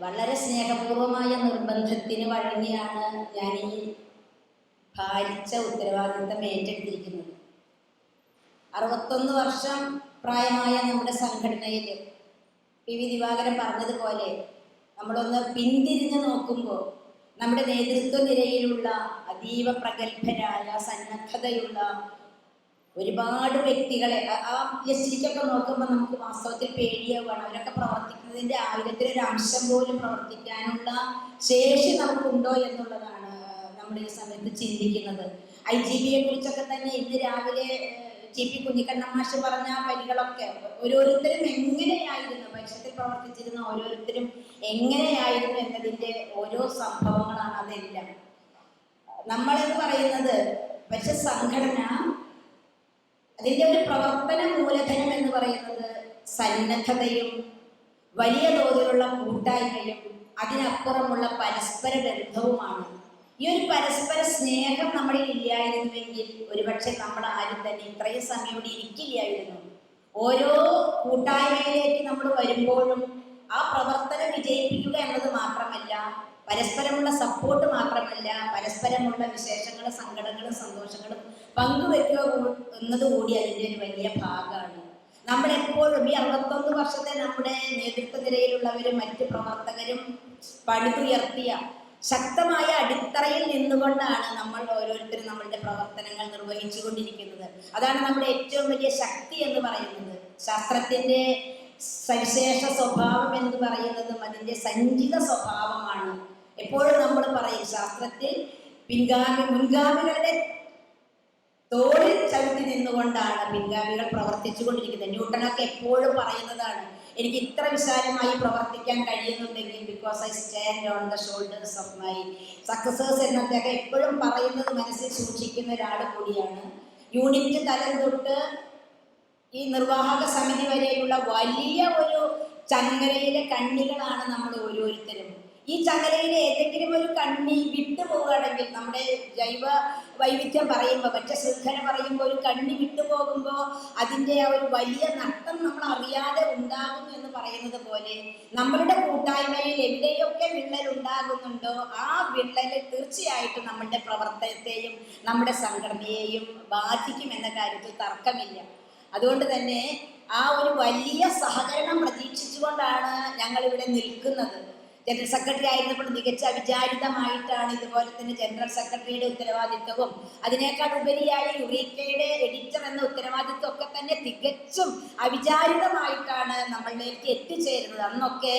വളരെ സ്നേഹപൂർവമായ നിർബന്ധത്തിന് വഴങ്ങിയാണ് ഞാൻ ഈ ഭാരിച്ച ഉത്തരവാദിത്തം ഏറ്റെടുത്തിരിക്കുന്നത്. അറുപത്തൊന്ന് വർഷം പ്രായമായ നമ്മുടെ സംഘടനയിൽ പി വി ദിവാകരൻ പറഞ്ഞതുപോലെ നമ്മളൊന്ന് പിന്തിരിഞ്ഞ് നോക്കുമ്പോൾ നമ്മുടെ നേതൃത്വ നിരയിലുള്ള അതീവ പ്രഗത്ഭരായ സന്നദ്ധതയുള്ള ഒരുപാട് വ്യക്തികളെ ആ- ലിസ്റ്റിലേക്കൊക്കെ നോക്കുമ്പോൾ നമുക്ക് വാസ്തവത്തിൽ പേടിയാവുകയാണ്. അവരൊക്കെ പ്രവർത്തിക്കുന്നതിന്റെ ആയിരത്തിലൊരു അംശം പോലും പ്രവർത്തിക്കാനുള്ള ശേഷി നമുക്കുണ്ടോ എന്നുള്ളതാണ് നമ്മുടെ ഈ സമയത്ത് ചിന്തിക്കുന്നത്. ഐ ജി ബിയെ കുറിച്ചൊക്കെ തന്നെ ഇന്ന് രാവിലെ ജി പി കുഞ്ഞിക്കണ്ണമാഷ് പറഞ്ഞ വരികളൊക്കെ ഓരോരുത്തരും എങ്ങനെയായിരുന്നു പരിഷത്തിൽ പ്രവർത്തിച്ചിരുന്ന ഓരോരുത്തരും എങ്ങനെയായിരുന്നു എന്നതിന്റെ ഓരോ സംഭവങ്ങളാണ് അതെല്ലാം. നമ്മളെന്ന് പറയുന്നത് പക്ഷെ സംഘടന അതിന്റെ ഒരു പ്രവർത്തന മൂലധനം എന്ന് പറയുന്നത് സന്നദ്ധതയും വലിയ തോതിലുള്ള കൂട്ടായ്മയും അതിനപ്പുറമുള്ള പരസ്പര ബന്ധവുമാണ്. ഈ ഒരു പരസ്പര സ്നേഹം നമ്മളിൽ ഇല്ലായിരുന്നുവെങ്കിൽ ഒരുപക്ഷെ നമ്മൾ ആരും തന്നെ ഇത്രയും സമയം ഇവിടെ ഇരിക്കില്ലായിരുന്നു. ഓരോ കൂട്ടായ്മയിലേക്ക് നമ്മൾ വരുമ്പോഴും ആ പ്രവർത്തനം വിജയിപ്പിക്കുക എന്നത് മാത്രമല്ല പരസ്പരമുള്ള സപ്പോർട്ട് മാത്രമല്ല പരസ്പരമുള്ള വിശേഷങ്ങളും സങ്കടങ്ങളും സന്തോഷങ്ങളും പങ്കുവെക്കുക എന്നതുകൂടി അതിന്റെ ഒരു വലിയ ഭാഗമാണ്. നമ്മളെപ്പോഴും ഈ അറുപത്തൊന്ന് വർഷത്തെ നമ്മുടെ നേതൃത്വ നിരയിലുള്ളവരും മറ്റ് പ്രവർത്തകരും പടുതുയർത്തിയ ശക്തമായ അടിത്തറയിൽ നിന്നുകൊണ്ടാണ് നമ്മൾ ഓരോരുത്തരും നമ്മളുടെ പ്രവർത്തനങ്ങൾ നിർവഹിച്ചുകൊണ്ടിരിക്കുന്നത്. അതാണ് നമ്മുടെ ഏറ്റവും വലിയ ശക്തി എന്ന് പറയുന്നത്. ശാസ്ത്രത്തിന്റെ സവിശേഷ സ്വഭാവം എന്ന് പറയുന്നതും അതിന്റെ സഞ്ചിത സ്വഭാവമാണ്. എപ്പോഴും നമ്മൾ പറയും ശാസ്ത്രത്തിൽ പിൻഗാമി മുൻഗാമികളുടെ തോളിൽ ചവിട്ടി നിന്നുകൊണ്ടാണ് പിൻഗാമികൾ പ്രവർത്തിച്ചു കൊണ്ടിരിക്കുന്നത്. ന്യൂട്ടനൊക്കെ എപ്പോഴും പറയുന്നതാണ് എനിക്ക് ഇത്ര വിശാലമായി പ്രവർത്തിക്കാൻ കഴിയുന്നുണ്ടെങ്കിൽ because I stand on the shoulders of my successors എന്നൊക്കെ എപ്പോഴും പറയുന്നത് മനസ്സിൽ സൂക്ഷിക്കുന്ന ഒരാൾ കൂടിയാണ്. യൂണിറ്റ് തലം തൊട്ട് ഈ നിർവാഹക സമിതി വരെയുള്ള വലിയ ഒരു ചങ്ങലയിലെ കണ്ണികളാണ് നമ്മൾ ഓരോരുത്തരും. ഈ ചങ്ങലയിലെ ഏതെങ്കിലും ഒരു കണ്ണി വിട്ടുപോവുകയാണെങ്കിൽ നമ്മുടെ ജൈവ വൈവിധ്യം പറയുമ്പോൾ പക്ഷെ ശൃംഖല പറയുമ്പോൾ ഒരു കണ്ണി വിട്ടുപോകുമ്പോൾ അതിന്റെ ആ ഒരു വലിയ നഷ്ടം നമ്മൾ അറിയാതെ ഉണ്ടാകുന്നു എന്ന് പറയുന്നത് പോലെ നമ്മളുടെ കൂട്ടായ്മയിൽ എവിടെയൊക്കെ വിള്ളൽ ഉണ്ടാകുന്നുണ്ടോ ആ വിള്ളൽ തീർച്ചയായിട്ടും നമ്മളുടെ പ്രവർത്തനത്തെയും നമ്മുടെ സംഘടനയെയും ബാധിക്കും എന്ന കാര്യത്തിൽ തർക്കമില്ല. അതുകൊണ്ട് തന്നെ ആ ഒരു വലിയ സഹകരണം പ്രതീക്ഷിച്ചുകൊണ്ടാണ് ഞങ്ങൾ ഇവിടെ നിൽക്കുന്നത്. ജനറൽ സെക്രട്ടറി ആയിരുന്നപ്പോൾ മികച്ച വിചാരിതമായിട്ടാണ് ഇതുപോലെ തന്നെ ജനറൽ സെക്രട്ടറിയുടെ ഉത്തരവാദിത്വവും. അതിനേക്കാൾ ഉപരിയായി യുറീക്കയുടെ എഡിറ്റർ എന്ന ഉത്തരവാദിത്വം ഒക്കെ തന്നെ തികച്ചും അവിചാരിതമായിട്ടാണ് നമ്മളിലേക്ക് എത്തിച്ചേരുന്നത്. അന്നൊക്കെ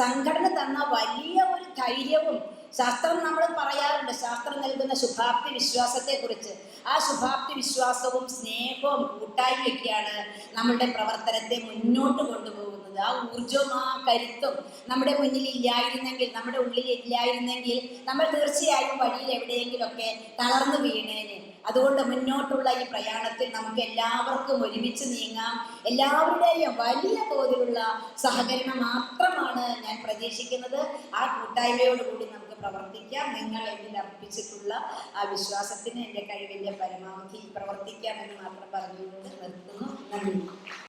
സംഘടന തന്ന വലിയ ഒരു ധൈര്യവും ശാസ്ത്രം നമ്മൾ പറയാറുണ്ട്. ശാസ്ത്രം നൽകുന്ന ശുഭാപ്തി വിശ്വാസത്തെ കുറിച്ച് ആ ശുഭാപ്തി വിശ്വാസവും സ്നേഹവും കൂട്ടായ്മയൊക്കെയാണ് നമ്മളുടെ പ്രവർത്തനത്തെ മുന്നോട്ട് കൊണ്ടുപോകുന്നത്. ആ ഊർജവും ആ കരുത്തും നമ്മുടെ മുന്നിൽ ഇല്ലായിരുന്നെങ്കിൽ നമ്മുടെ ഉള്ളിൽ ഇല്ലായിരുന്നെങ്കിൽ നമ്മൾ തീർച്ചയായും വഴിയിൽ എവിടെയെങ്കിലുമൊക്കെ തളർന്നു വീണേനെ. അതുകൊണ്ട് മുന്നോട്ടുള്ള ഈ പ്രയാണത്തിൽ നമുക്ക് എല്ലാവർക്കും ഒരുമിച്ച് നീങ്ങാം. എല്ലാവരുടെയും വലിയ തോതിലുള്ള സഹകരണം മാത്രമാണ് ഞാൻ പ്രതീക്ഷിക്കുന്നത്. ആ കൂട്ടായ്മയോടുകൂടി നമുക്ക് പ്രവർത്തിക്കാം. നിങ്ങൾ എന്നിൽ അർപ്പിച്ചിട്ടുള്ള ആ വിശ്വാസത്തിന് എന്റെ കഴിവിന്റെ പരമാവധി പ്രവർത്തിക്കാമെന്ന് മാത്രം പറഞ്ഞുകൊണ്ട് നിർത്തുന്നു. നന്ദി.